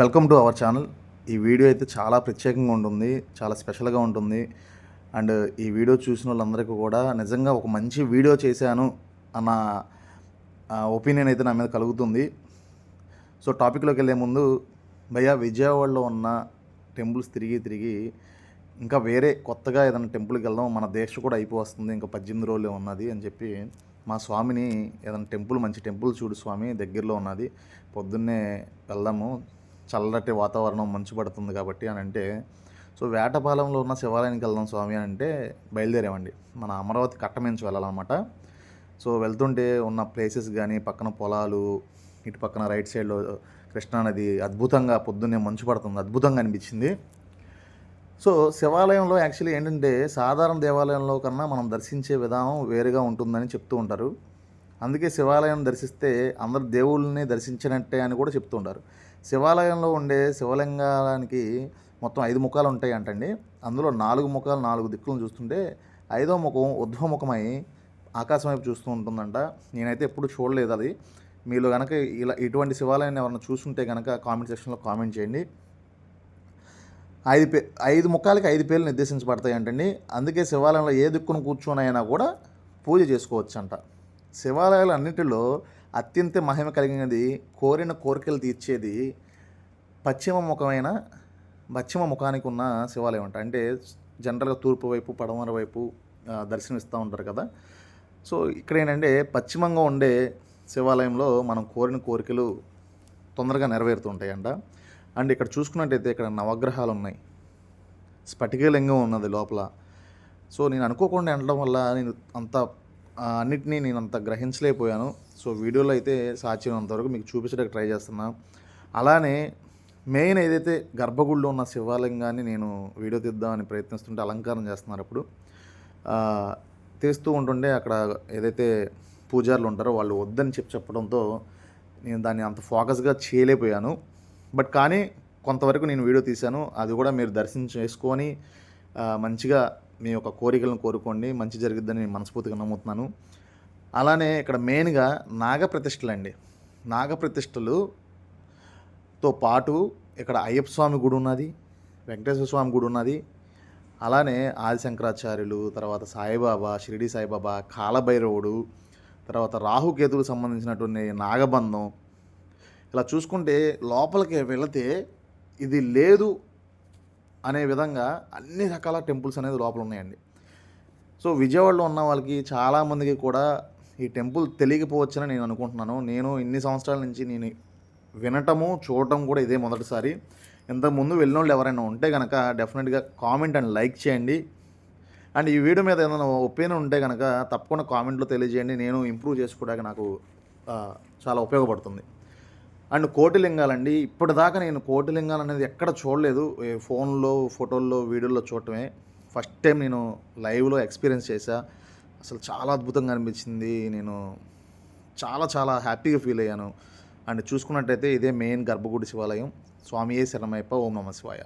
Welcome to our channel ఈ video అయితే చాలా ప్రత్యేకంగా ఉంటుంది చాలా స్పెషల్గా ఉంటుంది. అండ్ ఈ వీడియో చూసిన వాళ్ళందరికీ కూడా నిజంగా ఒక మంచి వీడియో చేశాను అన్న ఒపీనియన్ అయితే నా మీద కలుగుతుంది. సో టాపిక్లోకి వెళ్ళే ముందు భయ్యా విజయవాడలో ఉన్న టెంపుల్స్ తిరిగి తిరిగి ఇంకా వేరే కొత్తగా ఏదైనా టెంపుల్కి వెళ్దాం మన దేశం కూడా అయిపోతుంది ఇంకా పద్దెనిమిది రోజులే ఉన్నది అని చెప్పి మా స్వామిని ఏదైనా టెంపుల్ మంచి టెంపుల్ చూడు స్వామి దగ్గరలో ఉన్నది పొద్దున్నే వెళ్దాము. చల్లటి వాతావరణం మంచు పడుతుంది కాబట్టి అని అంటే సో వేటపాలెంలో ఉన్న శివాలయానికి వెళ్దాం స్వామి అని అంటే బయలుదేరామండి. మన అమరావతి కట్టమించి వెళ్ళాలన్నమాట. సో వెళ్తుంటే ఉన్న ప్లేసెస్ కానీ పక్కన పొలాలు ఇటు పక్కన రైట్ సైడ్లో కృష్ణానది అద్భుతంగా పొద్దున్నే మంచు పడుతుంది అద్భుతంగా అనిపించింది. సో శివాలయంలో యాక్చువల్లీ ఏంటంటే సాధారణ దేవాలయంలో కన్నా మనం దర్శించే విధానం వేరుగా ఉంటుందని చెప్తూ ఉంటారు. అందుకే శివాలయం దర్శిస్తే అందరు దేవుళ్ళని దర్శించినట్టే అని కూడా చెప్తూ ఉంటారు. శివాలయంలో ఉండే శివలింగానికి మొత్తం ఐదు ముఖాలు ఉంటాయి అంటండి అందులో నాలుగు ముఖాలు నాలుగు దిక్కులను చూస్తుంటే ఐదో ముఖం ఉద్వముఖమై ఆకాశం వైపు చూస్తూ ఉంటుందంట. నేనైతే ఎప్పుడు చూడలేదు అది. మీలో కనుక ఇలా ఇటువంటి శివాలయాన్ని ఎవరైనా చూస్తుంటే కనుక కామెంట్ సెక్షన్లో కామెంట్ చేయండి. ఐదు పే ఐదు ముఖాలకి ఐదు పేర్లు నిర్దేశించబడతాయి అంటండి అందుకే శివాలయంలో ఏ దిక్కును కూర్చొని అయినా కూడా పూజ చేసుకోవచ్చంట. శివాలయాలు అన్నిటిలో అత్యంత మహిమ కలిగినది కోరిన కోరికలు తీర్చేది పశ్చిమ ముఖమైన పశ్చిమ ముఖానికి ఉన్న శివాలయం అంట. అంటే జనరల్గా తూర్పు వైపు పడమర వైపు దర్శనమిస్తూ ఉంటారు కదా. సో ఇక్కడ ఏంటంటే పశ్చిమంగా ఉండే శివాలయంలో మనం కోరిన కోరికలు తొందరగా నెరవేరుతుంటాయంట అండ్ ఇక్కడ చూసుకున్నట్టయితే ఇక్కడ నవగ్రహాలు ఉన్నాయి. స్ఫటికలింగం ఉన్నది లోపల. సో నేను అనుకోకుండా వెళ్ళడం వల్ల నేను అంత అన్నిటినీ నేను అంత గ్రహించలేకపోయాను. సో వీడియోలో అయితే సాధ్యమైనంతవరకు మీకు చూపించడానికి ట్రై చేస్తున్నా. అలానే మెయిన్ ఏదైతే గర్భగుడిలో ఉన్న శివలింగాన్ని నేను వీడియో తీద్దామని ప్రయత్నిస్తుంటే అలంకారం చేస్తున్నారు అప్పుడు తీస్తూ ఉంటుండే అక్కడ ఏదైతే పూజారులు ఉంటారో వాళ్ళు వద్దని చెప్పి చెప్పడంతో నేను దాన్ని అంత ఫోకస్గా చేయలేకపోయాను. బట్ కానీ కొంతవరకు నేను వీడియో తీశాను. అది కూడా మీరు దర్శనం చేసుకొని మంచిగా మీ యొక్క కోరికలను కోరుకోండి. మంచి జరుగుద్దని నేను మనస్ఫూర్తిగా నమ్ముతున్నాను. అలానే ఇక్కడ మెయిన్గా నాగప్రతిష్టలు అండి. నాగప్రతిష్టలుతో పాటు ఇక్కడ అయ్యప్ప స్వామి గుడి ఉన్నది వెంకటేశ్వర స్వామి గుడి ఉన్నది. అలానే ఆదిశంకరాచార్యులు తర్వాత సాయిబాబా షిరిడి సాయిబాబా కాలభైరవుడు తర్వాత రాహుకేతువుకు సంబంధించినటువంటి నాగబంధం. ఇలా చూసుకుంటే లోపలికి వెళితే ఇది లేదు అనే విధంగా అన్ని రకాల టెంపుల్స్ అనేది లోపల ఉన్నాయండి. సో విజయవాడలో ఉన్న వాళ్ళకి చాలామందికి కూడా ఈ టెంపుల్ తెలియకపోవచ్చని నేను అనుకుంటున్నాను. నేను ఇన్ని సంవత్సరాల నుంచి నేను వినటము చూడటం కూడా ఇదే మొదటిసారి. ఇంతకుముందు వెళ్ళిన వాళ్ళు ఎవరైనా ఉంటే కనుక డెఫినెట్గా కామెంట్ అండ్ లైక్ చేయండి. అండ్ ఈ వీడియో మీద ఏదైనా ఒపీనియన్ ఉంటే కనుక తప్పకుండా కామెంట్లో తెలియజేయండి. నేను ఇంప్రూవ్ చేసుకోవడానికి నాకు చాలా ఉపయోగపడుతుంది. అండ్ కోటిలింగాలండి. ఇప్పటిదాకా నేను కోటిలింగాలు అనేది ఎక్కడ చూడలేదు. ఫోన్లో ఫోటోల్లో వీడియోల్లో చూడటమే. ఫస్ట్ టైం నేను లైవ్లో ఎక్స్పీరియన్స్ చేశా. అసలు చాలా అద్భుతంగా అనిపించింది. నేను చాలా చాలా హ్యాపీగా ఫీల్ అయ్యాను. అండ్ చూసుకున్నట్టయితే ఇదే మెయిన్ గర్భగుడి శివాలయం. స్వామియే శరణమయ్యప్ప ఓం నమ శివాయ.